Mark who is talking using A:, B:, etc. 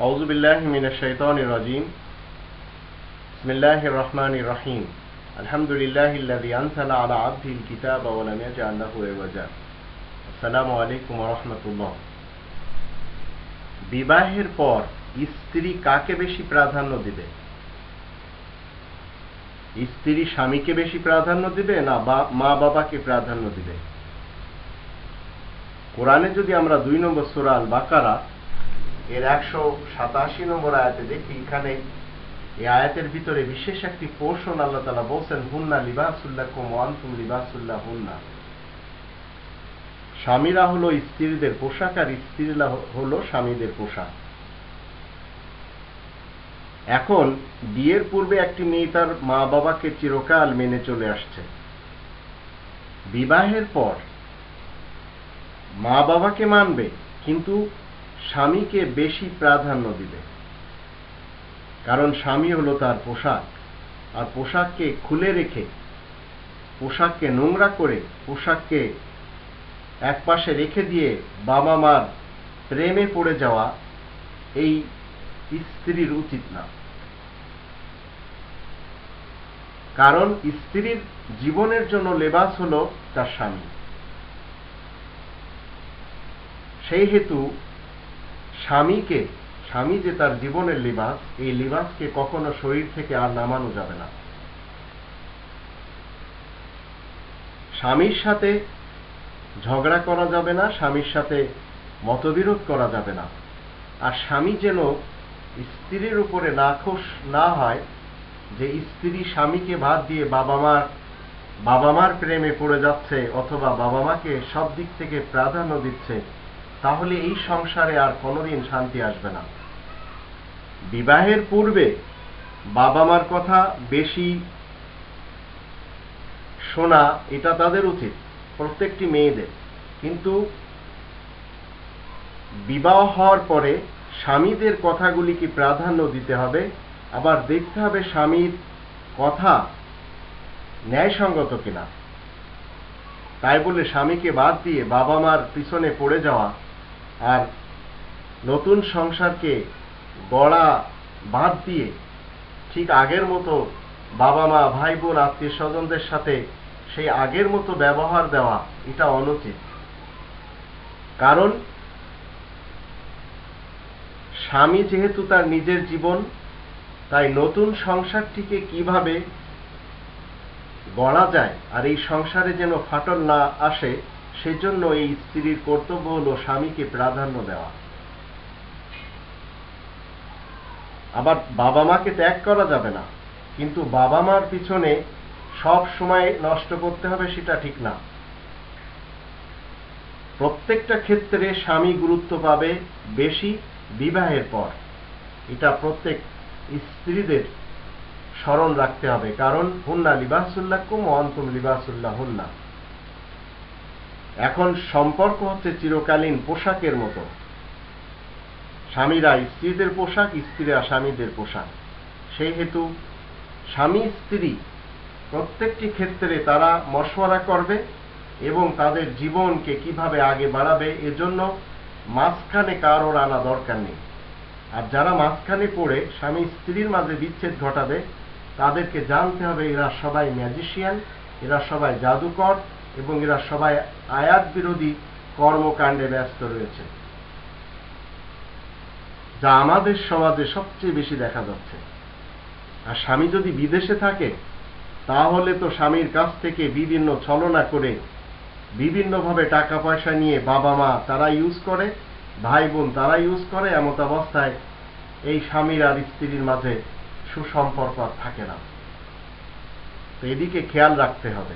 A: أعوذ بالله من الشيطان الرجيم بسم الله الرحمن الرحيم الحمد لله الذي أنزل على عبده الكتاب ولم يجعل له عوجا السلام عليكم ورحمة الله বিবাহের পর স্ত্রী কাকে বেশি প্রাধান্য দিবে স্ত্রী স্বামীকে বেশি প্রাধান্য দিবে না মা বাবাকে প্রাধান্য দিবে কোরআনে যদি আমরা দুই নম্বর সুরাল বাকারা এর একশো সাতাশি নম্বর আয়াতে দেখি, এখানে এই আয়াতের ভিতরে বিশেষ একটি পোর্শন আল্লাহ তালা বলছেন, হুন্না লিবাসুল্লাহ কুম লিবাসুল্লাহ হুন্না স্বামীরা হলো স্ত্রীদের পোশাক আর স্ত্রীরা হলো স্বামীদের পোশাক। এখন বিয়ের পূর্বে একটি মেয়ে তার মা বাবাকে চিরকাল মেনে চলে আসছে। বিবাহের পর মা বাবাকে মানবে, কিন্তু স্বামীকে বেশি প্রাধান্য দিবে। কারণ স্বামী হলো তার পোশাক। আর পোশাককে খুলে রেখে, পোশাককে নোংরা করে পোশাককে একপাশে রেখে দিয়ে বাবা মার প্রেমে পড়ে যাওয়া এই স্ত্রীর উচিত না। কারণ স্ত্রীর জীবনের জন্য লেবাস হল তার স্বামী। সেই হেতু স্বামীকে, স্বামী যে তার জীবনের লিবাস, এই লিবাসকে কখনো শরীর থেকে আর নামানো যাবে না। স্বামীর সাথে ঝগড়া করা যাবে না, স্বামীর সাথে মতবিরোধ করা যাবে না। আর স্বামী যেন স্ত্রীর উপরে নাখোশ না হয়, যে স্ত্রী স্বামীকে বাদ দিয়ে বাবা মার বাবা মার প্রেমে পড়ে যাচ্ছে অথবা বাবা মাকে সব দিক থেকে প্রাধান্য দিচ্ছে তাহলে এই সংসারে আর কোনোদিন শান্তি আসবে না। বিবাহের পূর্বে বাবা মার কথা বেশি শোনা, এটা তাদের উচিত, প্রত্যেকটি মেয়েদের। কিন্তু বিবাহ হওয়ার পরে স্বামীদের কথাগুলিকে প্রাধান্য দিতে হবে? আবার দেখতে হবে স্বামীর কথা ন্যায়সঙ্গত কিনা। তাই বলে স্বামীকে বাদ দিয়ে বাবা মার পিছনে পড়ে যাওয়া আর নতুন সংসারকে গড়া বাদ দিয়ে ঠিক আগের মতো বাবা মা, ভাই বোন, আত্মীয় স্বজনদের সাথে সেই আগের মতো ব্যবহার দেওয়া, এটা অনুচিত। কারণ স্বামী যেহেতু তার নিজের জীবন, তাই নতুন সংসারটিকে কীভাবে গড়া যায় আর এই সংসারে যেন ফাটল না আসে সেজন্য এই স্ত্রীর কর্তব্য হল স্বামীকে প্রাধান্য দেওয়া। আবার বাবা মাকে ত্যাগ করা যাবে না, কিন্তু বাবা মার পিছনে সব সময় নষ্ট করতে হবে সেটা ঠিক না। প্রত্যেকটা ক্ষেত্রে স্বামী গুরুত্ব পাবে বেশি বিবাহের পর। এটা প্রত্যেক স্ত্রীদের স্মরণ রাখতে হবে, কারণ হুন্না লিবাসুল্লাহ কুম অন্তম লিবাসুল্লাহ হুন্না এখন সম্পর্ক হচ্ছে চিরকালীন পোশাকের মতো। স্বামীরা স্ত্রীদের পোশাক, স্ত্রীরা স্বামীদের পোশাক। সেই হেতু স্বামী, স্ত্রী প্রত্যেকটি ক্ষেত্রে তারা মশওয়ারা করবে এবং তাদের জীবনকে কীভাবে আগে বাড়াবে এজন্য মাঝখানে কারোর আনা দরকার নেই। আর যারা মাঝখানে পড়ে স্বামী, স্ত্রীর মাঝে বিচ্ছেদ ঘটাবে, তাদেরকে জানতে হবে এরা সবাই ম্যাজিশিয়ান এরা সবাই জাদুকর এবং এরা সবাই আয়াত বিরোধী কর্মকাণ্ডে ব্যস্ত রয়েছে। যা আমাদের সমাজে সবচেয়ে বেশি দেখা যাচ্ছে। আর স্বামী যদি বিদেশে থাকে, তাহলে তো স্বামীর কাছ থেকে বিভিন্ন ছলনা করে, বিভিন্নভাবে টাকা পয়সা নিয়ে বাবা মা তারা ইউজ করে ভাই বোন তারা ইউজ করে, এমত অবস্থায় এই স্বামীর আর স্ত্রীর মাঝে সুসম্পর্ক আর থাকে না। তো এদিকে খেয়াল রাখতে হবে।